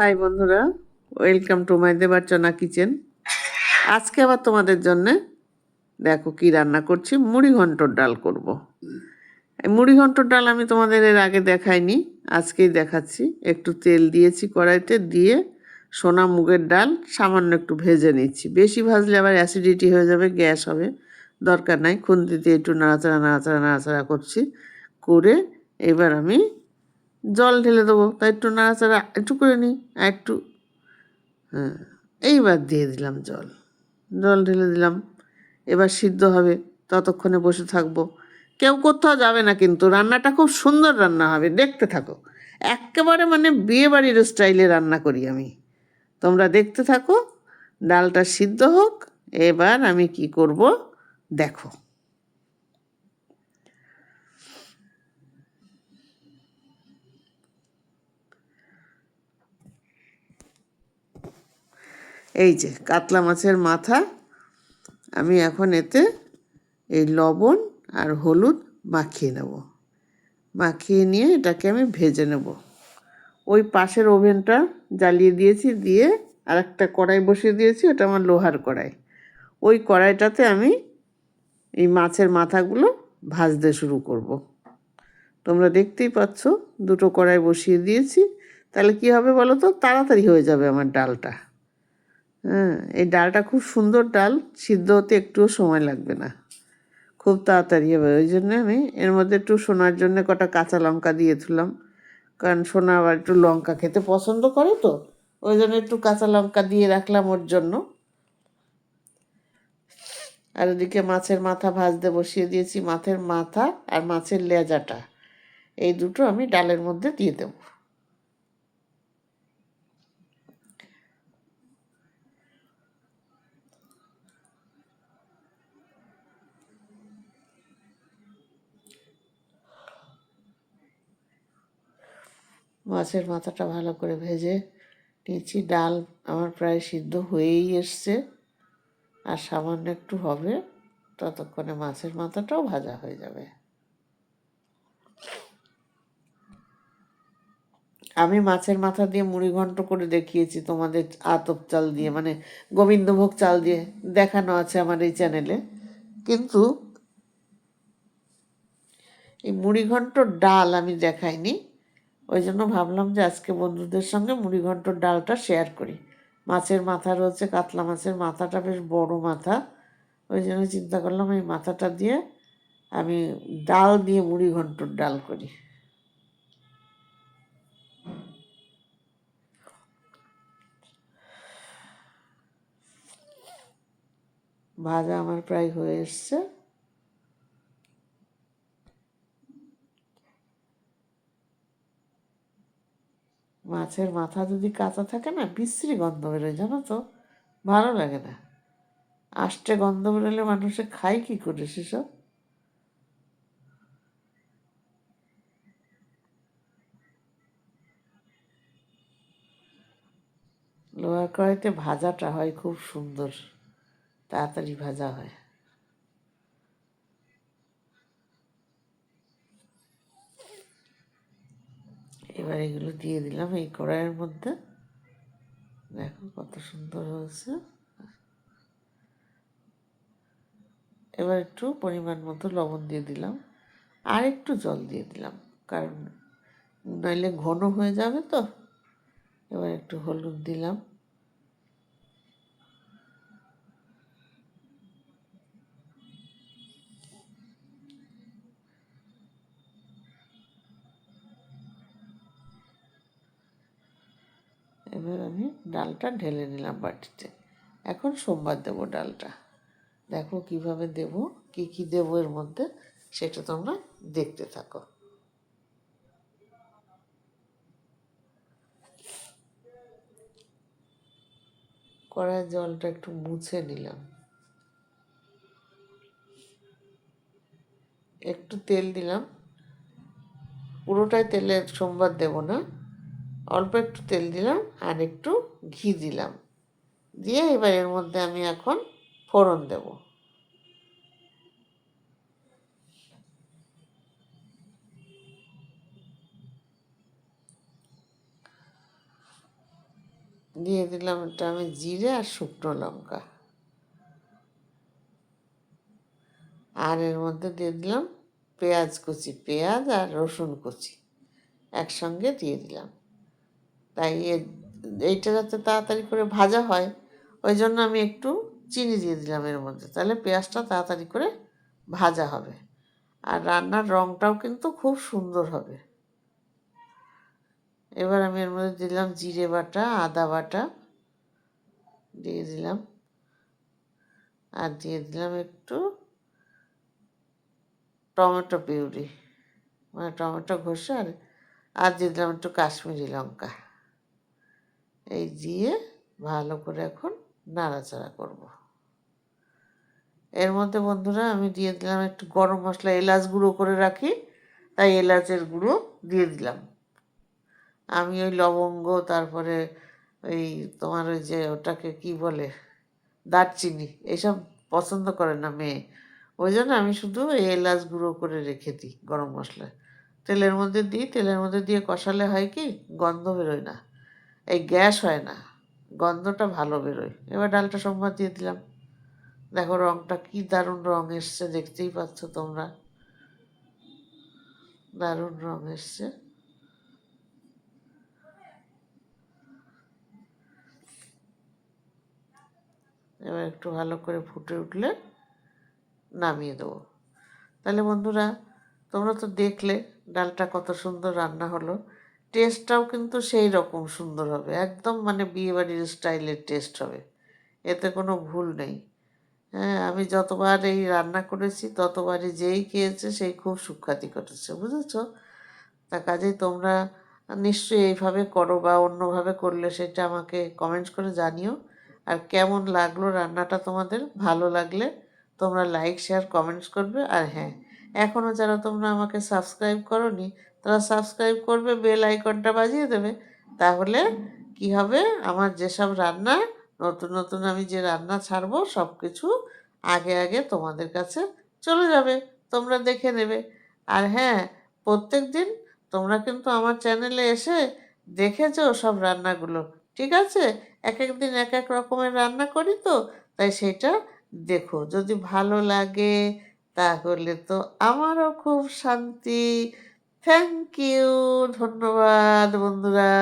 High বন্ধুরা, welcome to মাই দেবার চনা kitchen. আজকে আবার তোমাদের জন্যে দেখো কি রান্না করছি, মুড়ি ঘন্টর ডাল করব। মুড়ি ঘন্টর ডাল আমি তোমাদের এর আগে দেখাইনি, আজকেই দেখাচ্ছি। একটু তেল দিয়েছি কড়াইতে, দিয়ে সোনা মুগের ডাল সামান্য একটু ভেজে নিচ্ছি। বেশি ভাজলে আবার অ্যাসিডিটি হয়ে যাবে, গ্যাস হবে, দরকার নাই। খুন্তিতে একটু নাড়াচাড়া নাড়াচাড়া নাড়াচাড়া করছি। করে এবার আমি জল ঢেলে দেবো তাই একটু নাড়াচাড়া একটু করে নিই, আর একটু হ্যাঁ এইবার দিয়ে দিলাম জল। জল ঢেলে দিলাম, এবার সিদ্ধ হবে, ততক্ষণে বসে থাকব। কেউ কোথাও যাবে না কিন্তু, রান্নাটা খুব সুন্দর রান্না হবে, দেখতে থাকো। একেবারে মানে বিয়ে বাড়ির স্টাইলে রান্না করি আমি। তোমরা দেখতে থাকো, ডালটা সিদ্ধ হোক, এবার আমি কি করব, দেখো। এই যে কাতলা মাছের মাথা, আমি এখন এতে এই লবণ আর হলুদ মাখিয়ে নেব। মাখিয়ে নিয়ে এটাকে আমি ভেজে নেব। ওই পাশের ওভেনটা জ্বালিয়ে দিয়েছি, দিয়ে আর একটা কড়াই বসিয়ে দিয়েছি, ওটা আমার লোহার কড়াই। ওই কড়াইটাতে আমি এই মাছের মাথাগুলো ভাজতে শুরু করব। তোমরা দেখতেই পাচ্ছ, দুটো কড়াই বসিয়ে দিয়েছি। তাহলে কি হবে বলো তো? তাড়াতাড়ি হয়ে যাবে আমার ডালটা। হ্যাঁ এই ডালটা খুব সুন্দর ডাল, সিদ্ধ হতে একটুও সময় লাগবে না। খুব তাড়াতাড়ি হবে, ওই জন্য আমি এর মধ্যে একটু সোনার জন্য কটা কাঁচা লঙ্কা দিয়ে দিলাম। কারণ সোনা আবার একটু লঙ্কা খেতে পছন্দ করে তো, ওই জন্য একটু কাঁচা লঙ্কা দিয়ে রাখলাম ওর জন্য। আর ওদিকে মাছের মাথা ভাজতে বসিয়ে দিয়েছি মাছের মাথা আর মাছের লেজাটা। এই দুটো আমি ডালের মধ্যে দিয়ে দেবো। মাছের মাথাটা ভালো করে ভেজে নিয়েছি। ডাল আমার প্রায় সিদ্ধ হয়েই এসছে আর সামান্য একটু হবে ততক্ষণে মাছের মাথাটাও ভাজা হয়ে যাবে। আমি মাছের মাথা দিয়ে মুড়ি ঘন্ট করে দেখিয়েছি তোমাদের আতপ চাল দিয়ে মানে গোবিন্দভোগ চাল দিয়ে দেখানো আছে আমার এই চ্যানেলে। কিন্তু এই মুড়ি ঘন্ট ডাল আমি দেখাইনি। ওই জন্য ভাবলাম যে আজকে বন্ধুদের সঙ্গে মুড়িঘণ্টর ডালটা শেয়ার করি। মাছের মাথা রয়েছে, কাতলা মাছের মাথাটা বেশ বড় মাথা। ওই জন্য চিন্তা করলাম এই মাথাটা দিয়ে আমি ডাল দিয়ে মুড়িঘণ্টর ডাল করি। ভাজা আমার প্রায় হয়ে এসছে। মাছের মাথা যদি কাঁচা থাকে না, বিশ্রী গন্ধ বেরোয়, জানো তো? ভালো লাগে না। আষ্টে গন্ধ বেরোলে মানুষে খায় কি করে সেসব? লোহার কড়াইতে ভাজাটা হয় খুব সুন্দর। তাড়াতাড়ি ভাজা হয়। এবার এগুলো দিয়ে দিলাম এই কড়াইয়ের মধ্যে। দেখো কত সুন্দর হয়েছে। এবার একটু পরিমাণ মতো লবণ দিয়ে দিলাম। আর একটু জল দিয়ে দিলাম, কারণ নইলে ঘন হয়ে যাবে তো। এবার একটু হলুদ দিলাম। এবার আমি ডালটা ঢেলে নিলাম বাটিতে। এখন সোমবার দেবো ডালটা। দেখো কীভাবে দেব, কি কি দেবো এর মধ্যে, সেটা তোমরা দেখতে থাকো। কড়াই জলটা একটু মুছে নিলাম। একটু তেল দিলাম। পুরোটাই তেলে সোমবার দেব না। অল্প একটু তেল দিলাম আর একটু ঘি দিলাম। দিয়ে এবার এর মধ্যে আমি এখন ফোড়ন দেব। দিয়ে দিলাম এটা আমি জিরে আর শুকনো লঙ্কা। আর এর মধ্যে দিয়ে দিলাম পেঁয়াজ কুচি, পেঁয়াজ আর রসুন কুচি। একসঙ্গে দিয়ে দিলাম। তাই এইটা যাতে তাড়াতাড়ি করে ভাজা হয়, ওই জন্য আমি একটু চিনি দিয়ে দিলাম এর মধ্যে। তাহলে পেঁয়াজটা তাড়াতাড়ি করে ভাজা হবে। আর রান্নার রঙটাও কিন্তু খুব সুন্দর হবে। এবার আমি এর মধ্যে দিলাম জিরে বাটা, আদা বাটা, দিয়ে দিলাম। আর দিয়ে দিলাম একটু টমেটো পিউরি মানে টমেটো ঘষে আর আর দিয়ে দিলাম একটু কাশ্মীরি লঙ্কা। এই দিয়ে ভালো করে এখন নাড়াচাড়া করব। এর মধ্যে বন্ধুরা আমি দিয়ে দিলাম একটু গরম মশলা, এলাচ গুঁড়ো করে রাখি, তাই এলাচের গুঁড়ো দিয়ে দিলাম। আমি ওই লবঙ্গ, তারপরে ওই তোমার ওই যে ওটাকে কি বলে, দারচিনি এইসব পছন্দ করে না মেয়ে। ওই জন্য আমি শুধু এলাচ গুঁড়ো করে রেখে দিই গরম মশলা তেলের মধ্যে দিই, তেলের মধ্যে দিয়ে কষালে হয় কি, গন্ধ বেরোয় না। এই গ্যাস হয় না, গন্ধটা ভালো বেরোয়। এবার ডালটা সোমবার দিয়ে দিলাম। দেখো রঙটা কি দারুণ রং এসছে, দেখতেই পাচ্ছ তোমরা। দারুণ রং এসছে। এবার একটু ভালো করে ফুটে উঠলে নামিয়ে দেবো। তাহলে বন্ধুরা, তোমরা তো দেখলে ডালটা কত সুন্দর রান্না হলো। টেস্টটাও কিন্তু সেই রকম সুন্দর হবে। একদম মানে বিয়েবাড়ির স্টাইলের টেস্ট হবে। এতে কোনো ভুল নেই। হ্যাঁ আমি যতবার এই রান্না করেছি, ততবারই যেই খেয়েছে সেই খুব সুখ্যাতি করেছে বুঝেছ? তা কাজেই তোমরা নিশ্চয়ই এইভাবে করো বা অন্যভাবে করলে সেটা আমাকে কমেন্টস করে জানিও। আর কেমন লাগল রান্নাটা তোমাদের? ভালো লাগলে তোমরা লাইক শেয়ার কমেন্টস করবে। আর হ্যাঁ এখনও যারা তোমরা আমাকে সাবস্ক্রাইব করনি তারা সাবস্ক্রাইব করবে বেল আইকনটা বাজিয়ে দেবে। তাহলে কি হবে? আমার যেসব রান্না, নতুন নতুন আমি যে রান্না ছাড়বো সব কিছু আগে আগে তোমাদের কাছে চলে যাবে, তোমরা দেখে নেবে। আর হ্যাঁ প্রত্যেক দিন তোমরা কিন্তু আমার চ্যানেলে এসে দেখেছ সব রান্নাগুলো, ঠিক আছে? এক এক দিন এক এক রকমের রান্না করি তো, তাই সেটা দেখো। যদি ভালো লাগে, তাহলে তো আমারও খুব শান্তি। থ্যাংক ইউ ধন্যবাদ বন্ধুরা।